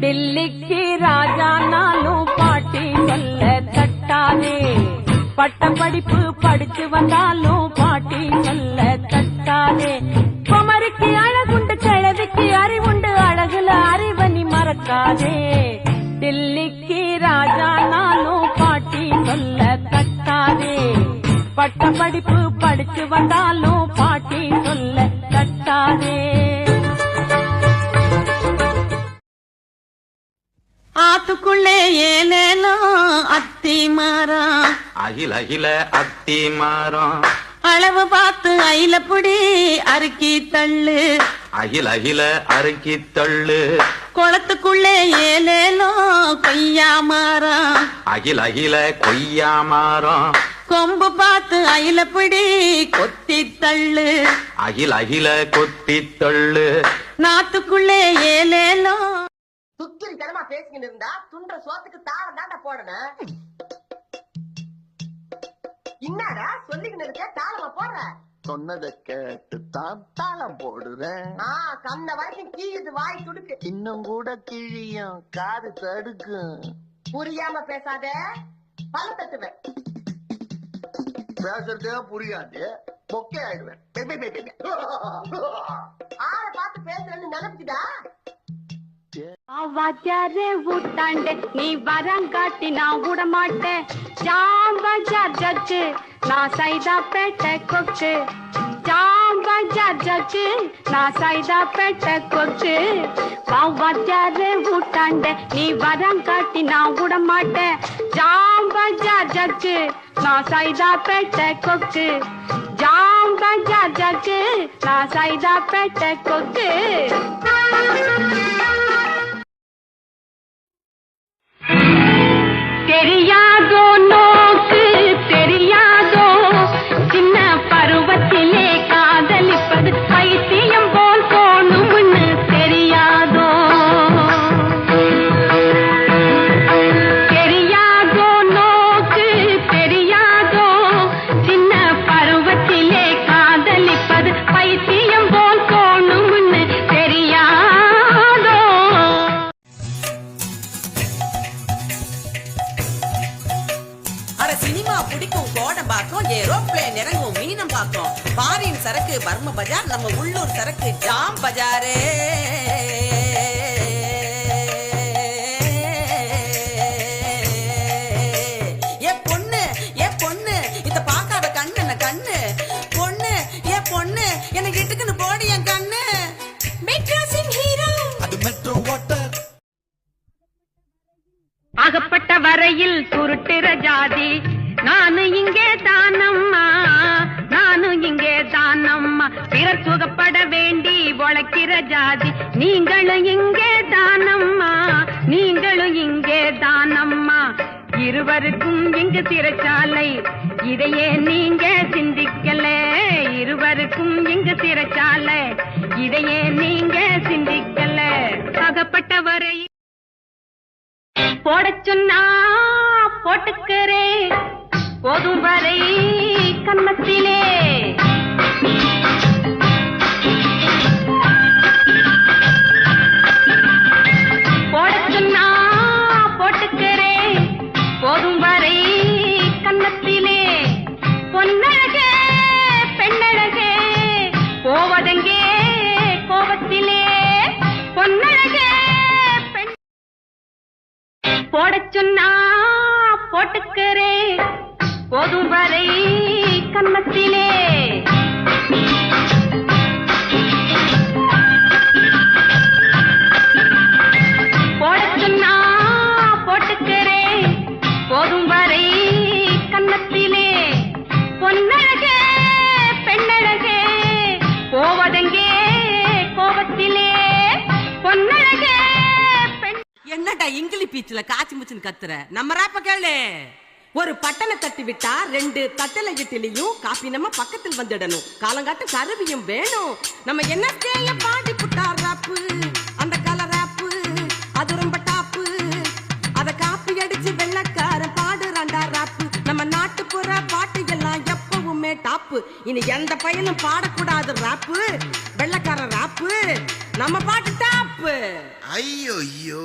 டெல்லிக்கு ராஜா நானும் பாட்டி சொல்ல தட்டாதே. பட்ட படிப்பு படிச்சு வந்தாலும் பாட்டி சொல்ல தட்டாதே. குமரிக்கு அழகுண்டு கிழவிக்கு அறிவுண்டு அழகுல அறிவனி மறக்காதே. டெல்லிக்கு ராஜா நானும் பாட்டி சொல்ல தட்டாதே. பட்ட படிப்பு படிச்சு வந்தாலும் மரம் அகில அகில அத்தி மரம் அளவு பார்த்து ஐல புடி அறுக்கி தள்ளு. அகில அகில அறுக்கி தள்ளு. குளத்துக்குள்ளே ஏலேலோ கொய்யா மரம் அகில அகில கொய்யா மரம் கொம்பு பார்த்து ஐல புடி கொத்தி தள்ளு. அகில அகில கொத்தி தள்ளு. நாத்துக்குள்ளே ஏலேலோ. துக்கிரி தனமா பேசிக்கிட்டு இருந்தா துண்ட சோத்துக்கு தாளம் தாண்டா போடணும். என்னடா சொல்லிக்கிட்டு இருக்க? தாளமா போடுற? சொன்னதை கேட்டு தான் தாளம் போடுறேன். ஆ கண்ண வரைக்கும் கீயுது வாய் துடுக்கு. இன்னும் கூட கிழியும் காது தடுக்கும் புரியாம பேசாத. பல்ல தட்டுவேன் பேசுறதே புரியாது. பொக்கே ஆயிடுவேன். ஆளை பார்த்து பேசுறேன்னு நினைச்சுடா வாத்தியாரே ஊட்டாண்டே நீ வரங்காட்டி நான் விட மாட்டேன் ஜாம்பஜார் ஜக்கு நான் சைதாப்பேட்டை கொக்கு ஜாம்பஜார் ஜக்கு நான் சைதாப்பேட்டை கொக்கு வா வாத்தியாரே ஊட்டாண்டே நீ வரங்காட்டி நான் விட மாட்டேன் ஜாம்பஜார் ஜக்கு நான் சைதாப்பேட்டை கொக்கு ஜாம்பஜார் ஜக்கு நான் சைதாப்பேட்டை கொக்கு பாக்கம் பாரின் சரக்கு பர்ம பஜார் நம்ம உள்ளூர் சரக்கு ஜாம் பஜாரே. ஏ பொண்ணு ஏ பொண்ணு இத பார்க்காத கண்ணு என்ன கண்ணு? பொண்ணு ஏ பொண்ணு எனக்கு இட்டுக்குன்னு போடி என் கண்ணு. மெட்ராஸின் ஹீரோ அகப்பட்ட வரையில் சுருட்டுற ஜாதி. நானு இங்கே தானம்மா உழைக்கிற ஜாதி. நீங்களும் இங்கே தானம்மா. நீங்களும் இங்கே தானம்மா. இருவருக்கும் இங்கு சிறைச்சாலை. இதையே நீங்க சிந்திக்கல. இருவருக்கும் இங்கு சிறைச்சாலை. இதையே நீங்க சிந்திக்கல. அகப்பட்ட போட சொன்னா போட்டுக்கிறேன் போதும் வரை கன்னத்திலே. போவதெங்கே? கோபத்திலே பொன்னழகே பெண். போட சொன்னா போட்டுக்கிறேன் போதும் வரை கன்னத்திலே என்னடா இங்கிலி பீச்சில் காய்ச்சி முச்சுன்னு கத்துற? நம்ம ராப்ப கேளு. ஒரு பட்டனை தட்டி விட்டா ரெண்டு தட்டலை இட்டிலையும் காப்பி நம்ம பக்கத்தில் வந்துடணும். காலங்காட்டு கருவியும் வேணும். நம்ம என்ன செய்ய பாடி புட்டா ராப்பு அந்த கலர் ராப்பு அது ரொம்ப டாப்பு அத காப்பி அடிச்சு வெள்ளக்காரன் பாடுறாண்டா ராப்பு நம்ம நாட்டுப்புற பாட்டு எல்லாம் எப்பவுமே டாப்பு இனி எந்த பையனும் பாடக்கூடாது ராப்பு வெள்ளக்காரன் ராப்பு நம்ம பாட்டு டாப்பு ஐயோ ஐயோ